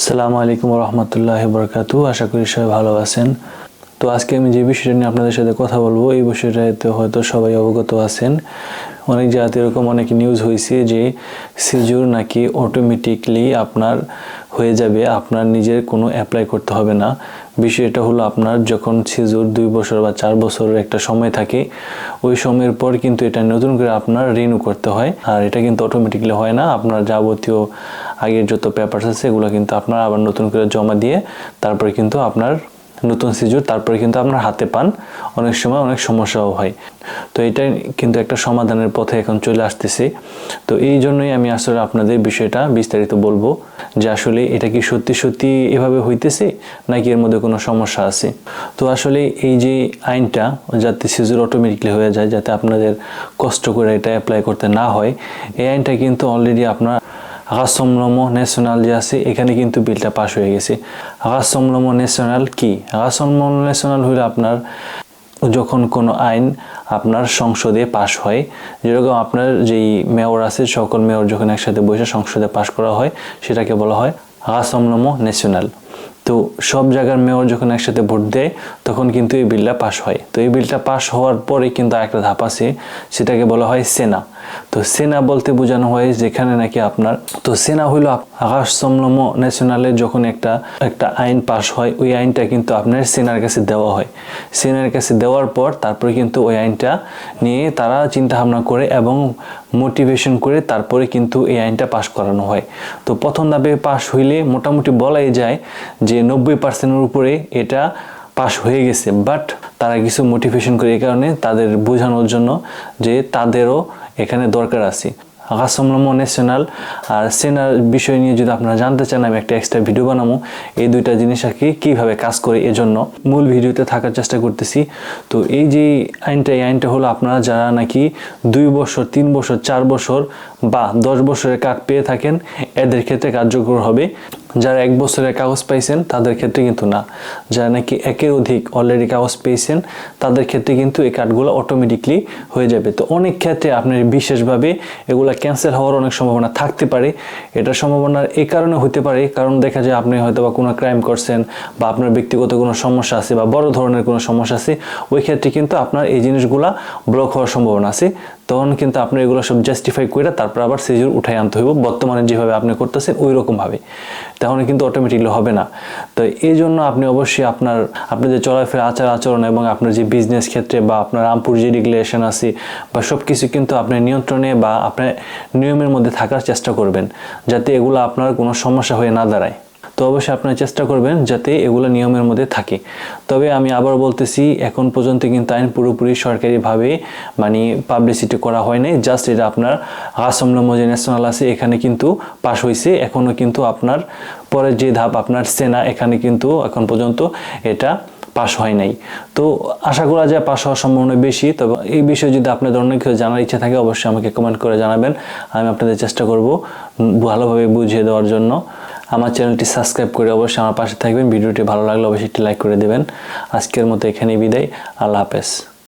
আসসালামু আলাইকুম রহমতুল্লাহ বরকাতু আশা করি সবাই ভালো আছেন। তো আজকে আমি যে বিষয়টা নিয়ে আপনাদের সাথে কথা বলব, এই বিষয়টাতে হয়তো সবাই অবগত আছেন। অনেক জাতি এরকম অনেক নিউজ হয়েছে যে সিজুর নাকি অটোমেটিকলি আপনার হয়ে যাবে, আপনার নিজের কোনো অ্যাপ্লাই করতে হবে না। বিষয়টা হলো আপনার যখন সিজুর দুই বছর বা চার বছরের একটা সময় থাকে, ওই সময়ের পর কিন্তু এটা নতুন করে আপনার রিনিউ করতে হয়। আর এটা কিন্তু অটোমেটিকলি হয় না। আপনার যাবতীয় আগের যত পেপারস আছে, এগুলো কিন্তু আপনার আবার নতুন করে জমা দিয়ে তারপরে কিন্তু আপনার নতুন সিজুর, তারপরে কিন্তু আপনার হাতে পান। অনেক সময় অনেক সমস্যাও হয়। তো এটাই কিন্তু একটা সমাধানের পথে এখন চলে আসতেছে। তো এই জন্যই আমি আসলে আপনাদের বিষয়টা বিস্তারিত বলব যে আসলে এটা কি সত্যি সত্যি এভাবে হইতেছে নাকি এর মধ্যে কোনো সমস্যা আছে? তো আসলে এই যে আইনটা, যাতে সিজুর অটোমেটিকলি হয়ে যায়, যাতে আপনাদের কষ্ট করে এটা অ্যাপ্লাই করতে না হয়, এই আইনটা কিন্তু অলরেডি আপনার আকাশমলম ন্যাশনাল যে আছে, এখানে কিন্তু বিলটা পাশ হয়ে গেছে। আকাশমলম ন্যাশনাল কি? আকাশমলম ন্যাশনাল হইলে আপনার, যখন কোনো আইন আপনার সংসদে পাশ হয়, যেরকম আপনার যেই মেয়র আছে, সকল মেয়র যখন একসাথে বসে সংসদে পাশ করা হয়, সেটাকে বলা হয় আকাশমলম ন্যাশনাল তো সব জায়গার মেয়র যখন একসাথে ভোট দেয়, তখন কিন্তু এই বিলটা পাশ হয়। তো এই বিলটা পাশ হওয়ার পরে কিন্তু একটা ধাপ আছে, সেটাকে বলা হয় সেনা। তো সেনা বলতে বোঝানো হয় যেখানে নাকি আপনার, তো সেনা হইল আকাশ সমলম ন্যাশনালের যখন একটা একটা আইন পাস হয়, ওই আইনটা কিন্তু আপনার সেনার কাছে দেওয়া হয়। সেনার কাছে দেওয়ার পর তারপরে কিন্তু ওই আইনটা নিয়ে তারা চিন্তা ভাবনা করে এবং মোটিভেশন করে তারপরে কিন্তু এই আইনটা পাশ করানো হয়। তো প্রথম ধাপে পাশ হইলে মোটামুটি বলাই যায় যে নব্বই পার্সেন্টের উপরে এটা পাশ হয়ে গেছে। বাট তারা কিছু মোটিভেশন করে এই কারণে তাদের বোঝানোর জন্য যে তাদেরও এখানে দরকার আছে। আকাশমলম ন্যাশনাল আর সেনার বিষয় নিয়ে যদি আপনারা জানতে চান, আমি একটা এক্সট্রা ভিডিও বানাবো। এই দুইটা জিনিস আর কি, কীভাবে কাজ করে এজন্য মূল ভিডিওতে থাকার চেষ্টা করতেছি। তো এই যে আইনটা, এই আইনটা হলো আপনারা যারা নাকি দুই বছর, তিন বছর, চার বছর বা দশ বছরের কাজ পেয়ে থাকেন, এদের ক্ষেত্রে কার্যকর হবে। যারা এক বছরের কাগজ পাইছেন, তাদের ক্ষেত্রে কিন্তু না। যারা নাকি একের অধিক অলরেডি কাগজ পেয়েছেন, তাদের ক্ষেত্রে কিন্তু এই কার্ডগুলো অটোমেটিকলি হয়ে যাবে। তো অনেক ক্ষেত্রে আপনার বিশেষভাবে এগুলা ক্যান্সেল হওয়ার অনেক সম্ভাবনা থাকতে পারে। এটা সম্ভাবনা এই কারণে হতে পারে, কারণ দেখা যায় আপনি হয়তো বা কোনো ক্রাইম করছেন বা আপনার ব্যক্তিগত কোনো সমস্যা আছে বা বড় ধরনের কোনো সমস্যা আছে, ওই ক্ষেত্রে কিন্তু আপনার এই জিনিসগুলা ব্লক হওয়ার সম্ভাবনা আছে। তখন কিন্তু আপনি এগুলো সব জাস্টিফাই করে তারপর আবার সিজুর উঠাই আনতে হইব। বর্তমানে যেভাবে আপনি করতেছেন ওই রকমভাবে তাহলে কিন্তু অটোমেটিকলি হবে না। তো এই জন্য আপনি অবশ্যই আপনার আপনার যে চলাফেরা আচার আচরণ এবং আপনার যে বিজনেস ক্ষেত্রে বা আপনার রামপুর যে রেগুলেশন আছে বা সব কিছু কিন্তু আপনি নিয়ন্ত্রণে বা আপনার নিয়মের মধ্যে থাকার চেষ্টা করবেন, যাতে এগুলো আপনার কোনো সমস্যা হয়ে না দাঁড়ায়। তো অবশ্যই আপনারা চেষ্টা করবেন যাতে এগুলো নিয়মের মধ্যে থাকে। তবে আমি আবার বলতেছি, এখন পর্যন্ত কিন্তু আইন পুরোপুরি সরকারিভাবে মানে পাবলিসিটি করা হয় নাই। জাস্ট এটা আপনার আসামলম যে ন্যাশনাল আছে, এখানে কিন্তু পাশ হয়েছে। এখনও কিন্তু আপনার পরের যে ধাপ আপনার সেনা, এখানে কিন্তু এখন পর্যন্ত এটা পাশ হয় নাই। তো আশা করা যায় পাশ হওয়ার সম্ভাবনা বেশি। তবে এই বিষয়ে যদি আপনাদের অন্য কিছু জানার ইচ্ছা থাকে, অবশ্যই আমাকে কমেন্ট করে জানাবেন। আমি আপনাদের চেষ্টা করব ভালোভাবে বুঝিয়ে দেওয়ার জন্য। আমার চ্যানেলটি সাবস্ক্রাইব করে অবশ্যই আমার পাশে থাকবেন। ভিডিওটি ভালো লাগলে অবশ্যই একটি লাইক করে দেবেন। আজকের মতো এখানেই বিদায়। আল্লাহ হাফেজ।